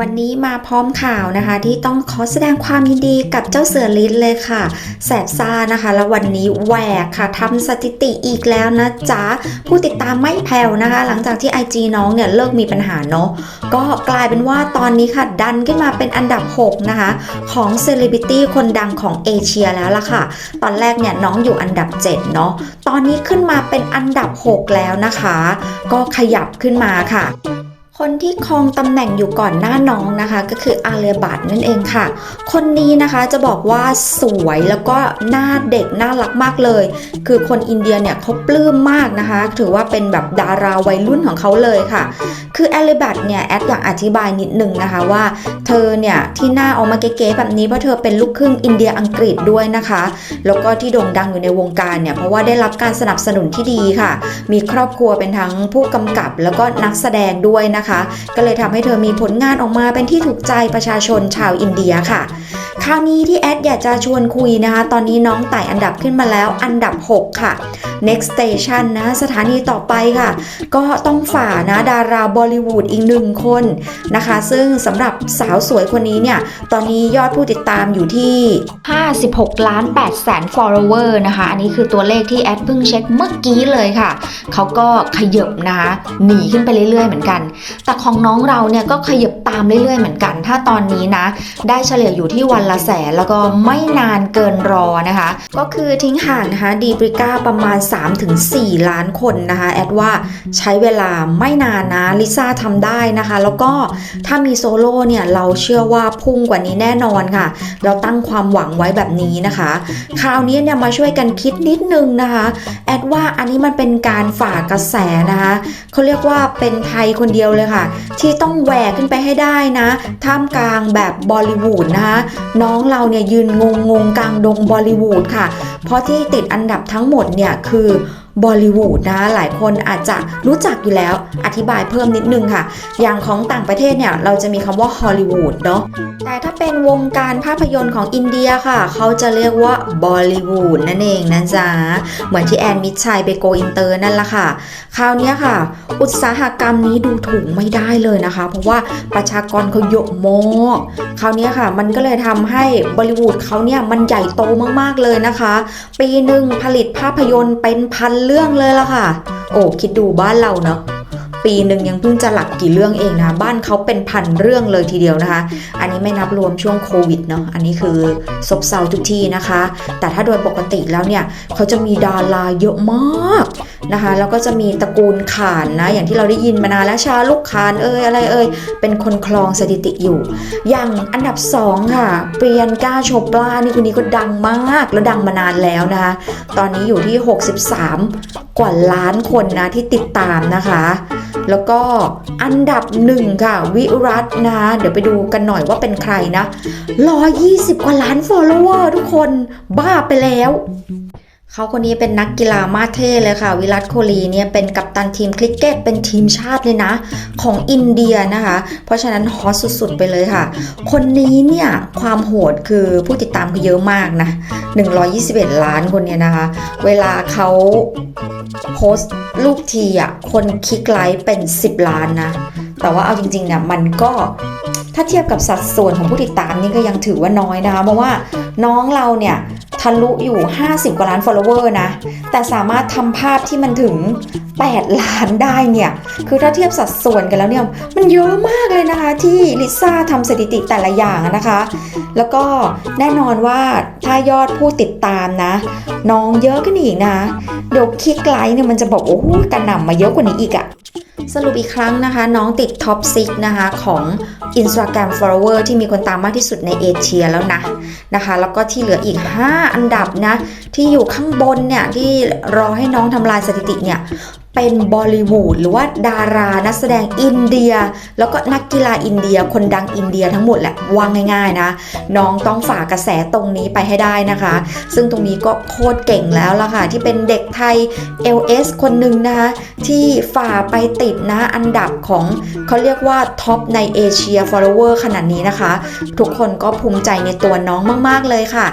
วันนี้มาพร้อมข่าวนะคะ ที่ต้องขอแสดงความยินดีกับเจ้าเสือลิ้นเลยค่ะ แสบซ่านะคะ แล้ววันนี้แหวกค่ะทำสถิติอีกแล้วนะจ๊ะ ผู้ติดตามไม่แผ่วนะคะ หลังจากที่ IG น้องเนี่ยเลิกมีปัญหาเนาะก็กลายเป็นว่าตอนนี้ค่ะ ดันขึ้นมาเป็นอันดับ 6 นะคะ ของเซเลบริตี้คนดังของเอเชียแล้วล่ะค่ะ ตอนแรกเนี่ยน้องอยู่อันดับ 7 เนาะตอนนี้ขึ้นมาเป็นอันดับ 6 แล้วนะคะ ก็ขยับขึ้นมาค่ะ คนที่ครองตำแหน่งอยู่ก่อนหน้าน้องนะคะ ก็คืออาเลียบัตนั่นเองค่ะ คนนี้นะคะจะบอกว่าสวยแล้วก็หน้าเด็กน่ารักมากเลย คือคนอินเดียเนี่ยเขาปลื้มมากนะคะ ถือว่าเป็นแบบดาราวัยรุ่นของเขาเลยค่ะ คืออลเลบัตเนี่ยแอดอยากอธิบายนิดนึงนะคะว่า เธอเนี่ยที่หน้าออกมาเก๋ๆแบบนี้เพราะเธอเป็นลูกครึ่งอินเดียอังกฤษด้วยนะคะ แล้วก็ที่โด่งดังอยู่ในวงการเนี่ยเพราะว่าได้รับการสนับสนุนที่ดีค่ะ มีครอบครัวเป็นทั้งผู้กำกับแล้วก็นักแสดงด้วยนะคะก็เลยทำให้เธอมีผลงานออกมาเป็นที่ถูกใจประชาชนชาวอินเดียค่ะ คราวนี้ที่แอดอยากจะชวนคุยนะคะ ตอนนี้น้องไต่อันดับขึ้นมาแล้วอันดับ 6 ค่ะ next station นะสถานีต่อไปค่ะ ก็ต้องฝ่านะดาราบอลิวูดอีกหนึ่งคนนะคะ ซึ่งสำหรับสาวสวยคนนี้เนี่ย ตอนนี้ยอดผู้ติดตามอยู่ที่ 56 ล้าน8แสน follower นะคะ อันนี้คือตัวเลขที่แอดเพิ่งเช็คเมื่อกี้เลยค่ะ เขาก็ขยบนะคะหนีขึ้นไปเรื่อยๆเหมือนกันแต่ของน้องเราเนี่ยก็ขยับตามเรื่อยๆเหมือนกัน ถ้าตอนนี้นะ ได้เฉลี่ยอยู่ที่วันละแสนแล้วก็ไม่นานเกินรอนะคะ ก็คือทิ้งห่างนะคะดีบริก้าประมาณ 3-4 ล้านคนนะคะ แอดว่าใช้เวลาไม่นานนะลิซ่าทำได้นะคะ แล้วก็ถ้ามีโซโล่เนี่ย เราเชื่อว่าพุ่งกว่านี้แน่นอนค่ะ เราตั้งความหวังไว้แบบนี้นะคะ คราวนี้เนี่ยมาช่วยกันคิดนิดนึงนะคะ แอดว่าอันนี้มันเป็นการฝ่ากระแสนะคะเขาเรียกว่าเป็นไทยคนเดียวเลยค่ะ ที่ต้องแหวกขึ้นไปให้ได้นะ ท่ามกลางแบบบอลิวูดนะคะน้องเราเนี่ยยืนงงงกลางดงบอลิวูดค่ะ เพราะที่ติดอันดับทั้งหมดเนี่ยคือ บอลิวูดนะหลายคนอาจจะรู้จักอยู่แล้วอธิบายเพิ่มนิดนึงค่ะ อย่างของต่างประเทศเนี่ย เราจะมีคำว่าฮอลลีวูดเนาะแต่ถ้าเป็นวงการภาพยนตร์ของอินเดียค่ะ เขาจะเรียกว่าบอลิวูดนั่นเองนะจ๊ะ เหมือนที่แอนมิดชัยไปโกอินเตอร์นั่นละค่ะ คราวนี้ค่ะ อุตสาหกรรมนี้ดูถูกไม่ได้เลยนะคะ เพราะว่าประชากรเขาเยอะมากคราวนี้ค่ะ มันก็เลยทำให้บอลิวูดเขาเนี่ยมันใหญ่โตมากๆเลยนะคะ ปีหนึ่งผลิตภาพยนตร์เป็นพันเรื่องเลยละค่ะ โอ้คิดดูบ้านเราเนาะ ปีหนึ่งยังเพิ่งจะหลักกี่เรื่องเองนะบ้านเขาเป็นพันเรื่องเลยทีเดียวนะคะ อันนี้ไม่นับรวมช่วงโควิดเนาะอันนี้คือซบเซาทุกที่นะคะ แต่ถ้าโดยปกติแล้วเนี่ยเขาจะมีดาราเยอะมากนะคะ แล้วก็จะมีตระกูลขานนะ อย่างที่เราได้ยินมานานแล้วชาลูกขานเอ่ยอะไรเอ่ยเป็นคนคลองสถิติอยู่ อย่างอันดับ 2 ค่ะ เปรียนก้าโชปลานี่คนนี้ก็ดังมากแล้วดังมานานแล้วนะคะ ตอนนี้อยู่ที่ 63 กว่าล้านคนนะที่ติดตามนะคะ แล้วก็อันดับหนึ่งค่ะวิรัตนะ เดี๋ยวไปดูกันหน่อยว่าเป็นใครนะ 120 กว่าล้าน follower ทุกคนบ้าไปแล้ว เขาคนนี้เป็นนักกีฬามาเท่เลยค่ะ วิรัตโคลีเนี่ยเป็นกัปตันทีมคริกเก็ตเป็นทีมชาติเลยนะ ของอินเดียนะคะ เพราะฉะนั้นฮอตสุดๆไปเลยค่ะ คนนี้เนี่ยความโหดคือผู้ติดตามเขาเยอะมากนะ 121 ล้านคนเนี่ยนะคะ เวลาเขาโพสต์รูปทีอะคนคลิกไลค์เป็น 10 ล้านนะ แต่ว่าเอาจริงๆเนี่ยมันก็ถ้าเทียบกับสัดส่วนของผู้ติดตามนี่ก็ยังถือว่าน้อยนะคะเพราะว่าน้องเราเนี่ย ทะลุอยู่ 50 กว่าล้าน follower นะ แต่สามารถทำภาพที่มันถึง 8 ล้านได้เนี่ย คือถ้าเทียบสัดส่วนกันแล้วเนี่ย มันเยอะมากเลยนะคะ ที่ลิซ่าทำสถิติแต่ละอย่างนะคะ แล้วก็แน่นอนว่าถ้ายอดผู้ติดตามนะ น้องเยอะขึ้นอีกนะ เดี๋ยวคลิกไลค์เนี่ยมันจะบอกโอ้โหกระหน่ำมาเยอะกว่านี้อีกอะ สรุปอีกครั้งนะคะ น้องติดท็อป6นะคะ ของ Instagram follower ที่มีคนตามมากที่สุดในเอเชียแล้วนะนะคะ แล้วก็ที่เหลืออีก 5 อันดับนะ ที่อยู่ข้างบนเนี่ย ที่รอให้น้องทำลายสถิติเนี่ย เป็นบอลิวูดหรือว่าดารานักแสดงอินเดีย แล้วก็นักกีฬาอินเดีย คนดังอินเดียทั้งหมดแหละวางง่าย ๆ นะ น้องต้องฝ่ากระแสตรงนี้ไปให้ได้นะคะ ซึ่งตรงนี้ก็โคตรเก่งแล้วล่ะค่ะ ที่เป็นเด็กไทย LS คนหนึ่งนะคะ ที่ฝ่าไปติดนะอันดับของเขาเรียกว่าท็อปในเอเชีย follower ขนาดนี้นะคะ ทุกคนก็ภูมิใจในตัวน้องมาก ๆ เลยค่ะ